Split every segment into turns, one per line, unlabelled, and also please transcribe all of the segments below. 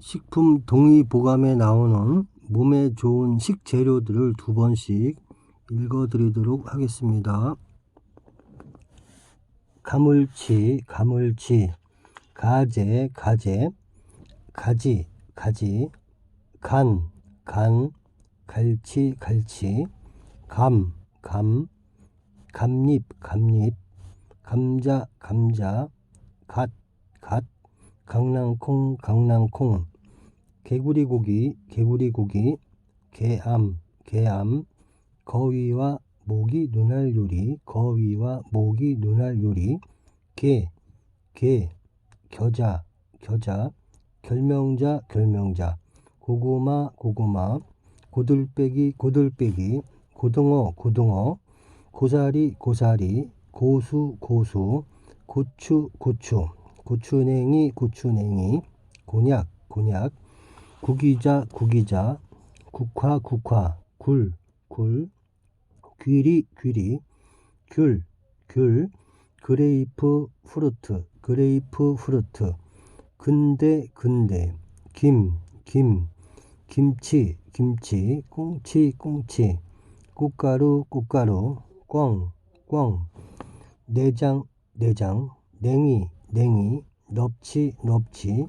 식품 동의 보감에 나오는 몸에 좋은 식재료들을 두 번씩 읽어드리도록 하겠습니다. 가물치, 가물치, 가재, 가재, 가지, 가지, 간, 간, 갈치, 갈치, 감, 감, 감잎, 감잎, 감자, 감자, 갓, 갓, 강낭콩, 강낭콩, 개구리 고기, 개구리 고기, 개암, 개암, 거위와 모기 눈알 요리, 거위와 모기 눈알 요리, 개, 개, 겨자, 겨자, 결명자, 결명자, 고구마, 고구마, 고들빼기, 고들빼기, 고등어, 고등어, 고사리, 고사리, 고수, 고수, 고추, 고추, 고추냉이, 고추냉이, 곤약, 곤약, 구기자, 구기자, 국화, 국화, 굴, 굴, 귀리, 귀리, 귤, 귤, 그레이프 프루트, 그레이프 프루트, 근대, 근대, 김, 김, 김치, 김치, 꽁치, 꽁치, 꽃가루, 꽃가루, 꽝, 꽝, 내장, 내장, 냉이, 냉이, 넙치, 넙치,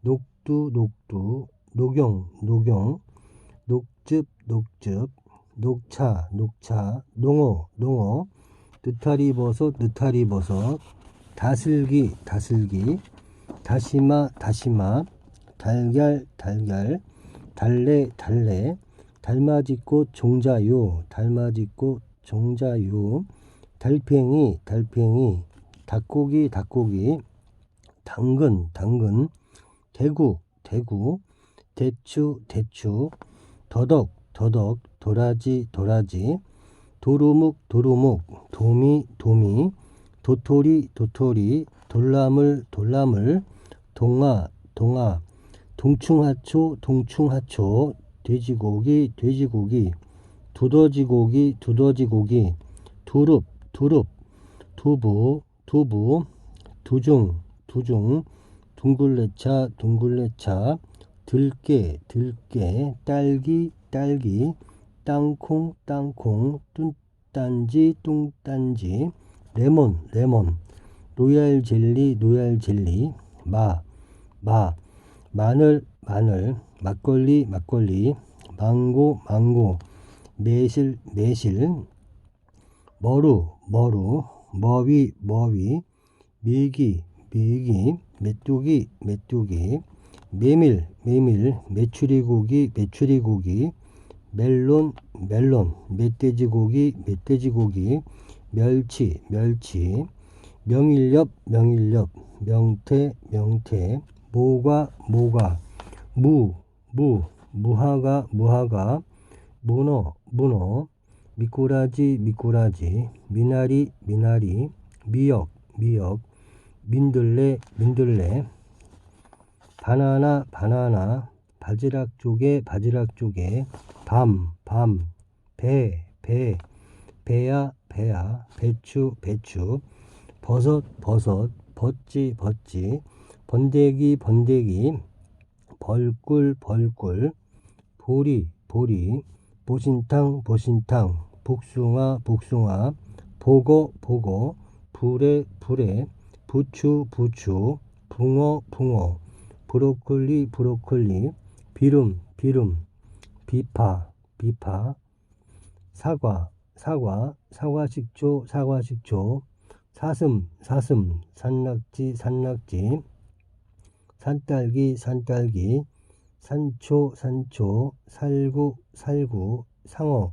녹두, 녹두, 녹용, 녹용, 녹즙, 녹즙, 녹차, 녹차, 농어, 농어, 느타리 버섯, 느타리 버섯, 다슬기, 다슬기, 다시마, 다시마, 달걀, 달걀, 달래, 달래, 달맞이꽃 종자요, 달맞이꽃 종자요, 달팽이, 달팽이, 닭고기, 닭고기, 당근, 당근, 대구, 대구, 대추, 대추, 더덕, 더덕, 도라지, 도라지, 도루묵, 도루묵, 도미, 도미, 도토리, 도토리, 돌나물, 돌나물, 동아, 동아, 동충하초, 동충하초, 돼지고기, 돼지고기, 두더지고기, 두더지고기, 두릅, 두릅, 두부, 두부, 두중, 두중, 둥글레차, 둥글레차, 들깨, 들깨, 딸기, 딸기, 땅콩, 땅콩, 뚱딴지, 뚱딴지, 레몬, 레몬, 로얄 젤리, 로얄 젤리, 마, 마, 마늘, 마늘, 막걸리, 막걸리, 망고, 망고, 매실, 매실, 머루, 머루, 머위, 머위, 밀기, 밀기, 메뚜기, 메뚜기, 메밀, 메밀, 메추리고기, 메추리고기, 멜론, 멜론, 멧돼지고기, 멧돼지고기, 멸치, 멸치, 명일엽, 명일엽, 명태, 명태, 모과, 모과, 무, 무, 무화과, 무화과, 문어, 문어, 미꾸라지, 미꾸라지, 미나리, 미나리, 미역, 미역, 민들레, 민들레, 바나나, 바나나, 바지락 쪽에, 바지락 쪽에, 밤, 밤, 배, 배, 배야, 배야, 배추, 배추, 버섯, 버섯, 벗지, 벗지, 번데기, 번데기, 벌꿀, 벌꿀, 보리, 보리, 보신탕, 보신탕, 복숭아, 복숭아, 보고, 보고, 불에, 불에, 부추, 부추, 붕어, 붕어, 브로콜리, 브로콜리, 비름, 비름, 비파, 비파, 사과, 사과, 사과 식초, 사과 식초, 사슴, 사슴, 산낙지, 산낙지, 산딸기, 산딸기, 산초, 산초, 살구, 살구, 상어,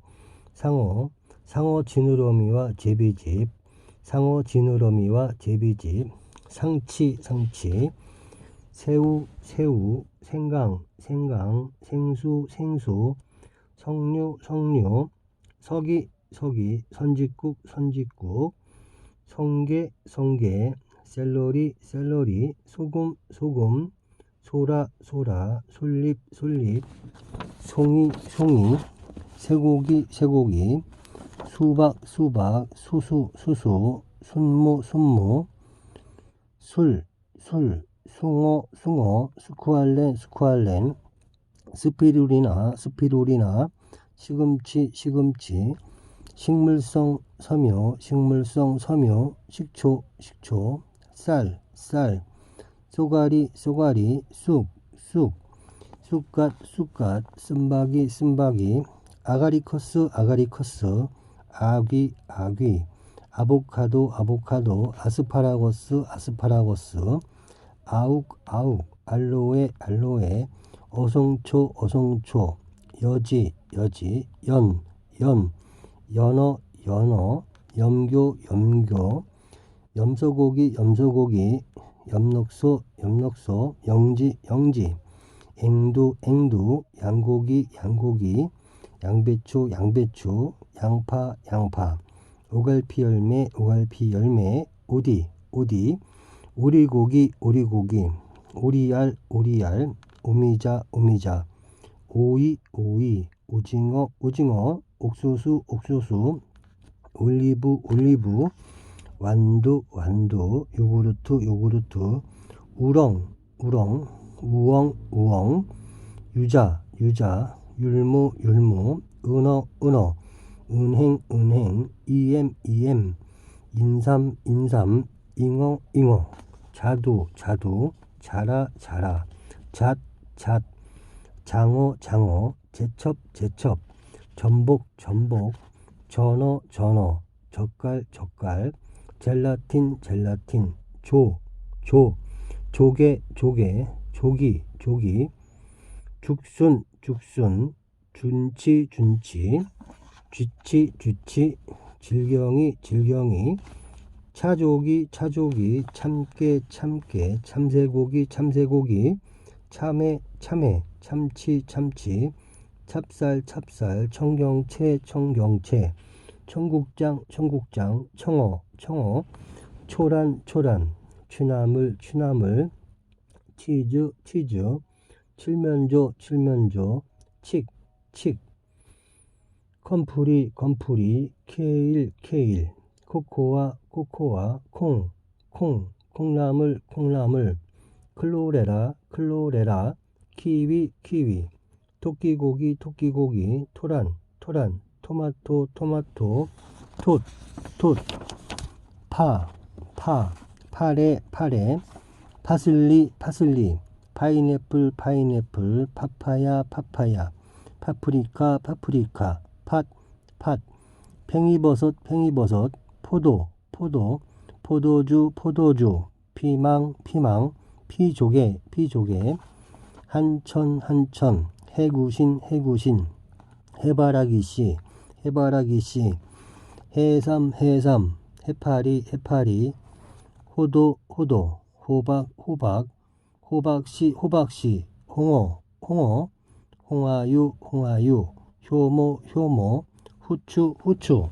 상어, 상어 지느러미와 제비집, 상어 지느러미와 제비집, 상치, 상치, 새우, 새우, 생강, 생강, 생수, 생수, 석류, 석류, 서기, 서기, 선짓국, 선짓국, 성게, 성게, 샐러리, 샐러리, 소금, 소금, 소라, 소라, 솔잎, 솔잎, 송이, 송이, 쇠고기, 쇠고기, 수박, 수박, 수수, 수수, 순무, 순무, 술, 술, 숭어, 숭어, 스쿠알렌, 스쿠알렌, 스피루리나, 스피루리나, 시금치, 시금치, 식물성 섬유, 식물성 섬유, 식초, 식초, 쌀, 쌀, 쏘가리, 쏘가리, 쑥, 쑥, 쑥갓, 쑥갓, 쓴바기, 쓴바기, 아가리커스, 아가리커스, 아귀, 아귀, 아보카도, 아보카도, 아스파라거스, 아스파라거스, 아욱, 아욱, 알로에, 알로에, 어성초, 어성초, 여지, 여지, 연, 연, 연어, 연어, 염교, 염교, 염소고기, 염소고기, 엽록소, 엽록소, 영지, 영지, 앵두, 앵두, 양고기, 양고기, 양배추, 양배추, 양파, 양파, 오갈피 열매, 오갈피 열매, 오디, 오디, 오리고기, 오리고기, 오리알, 오리알, 오미자, 오미자, 오이, 오이, 오징어, 오징어, 옥수수, 옥수수, 올리브, 올리브, 완두, 완두, 요구르트, 요구르트, 우렁, 우렁, 우엉, 우엉, 유자, 유자, 율무, 율무, 은어, 은어, 은행, 은행, 이엠, 이엠, 인삼, 인삼, 잉어, 잉어, 자두, 자두, 자라, 자라, 잣, 잣, 장어, 장어, 제첩, 제첩, 전복, 전복, 전어, 전어, 젓갈, 젓갈, 젤라틴, 젤라틴, 조, 조, 조개, 조개, 조기, 조기, 죽순, 죽순, 준치, 준치, 쥐치, 쥐치, 질경이, 질경이, 차조기, 차조기, 참깨, 참깨, 참새고기, 참새고기, 참외, 참외, 참치, 참치, 찹쌀, 찹쌀, 청경채, 청경채, 청국장, 청국장, 청어, 청어, 초란, 초란, 취나물, 취나물, 치즈, 치즈, 칠면조, 칠면조, 칡, 칡, 건프리, 건프리, 케일, 케일, 코코아, 코코아, 콩, 콩, 콩나물, 콩나물, 클로레라, 클로레라, 키위, 키위, 토끼고기, 토끼고기, 토란, 토란, 토마토, 토마토, 톳, 톳, 파, 파, 파래, 파래, 파슬리, 파슬리, 파인애플, 파인애플, 파파야, 파파야, 파프리카, 파프리카, 팥, 팥, 팽이버섯, 팽이버섯, 포도, 포도, 포도주, 포도주, 피망, 피망, 피조개, 피조개, 한천, 한천, 해구신, 해구신, 해바라기씨, 해바라기씨, 해삼, 해삼, 해파리, 해파리, 호도, 호도, 호박, 호박, 호박씨, 호박씨, 홍어, 홍어, 홍아유, 홍아유, 효모, 효모, 후추, 후추,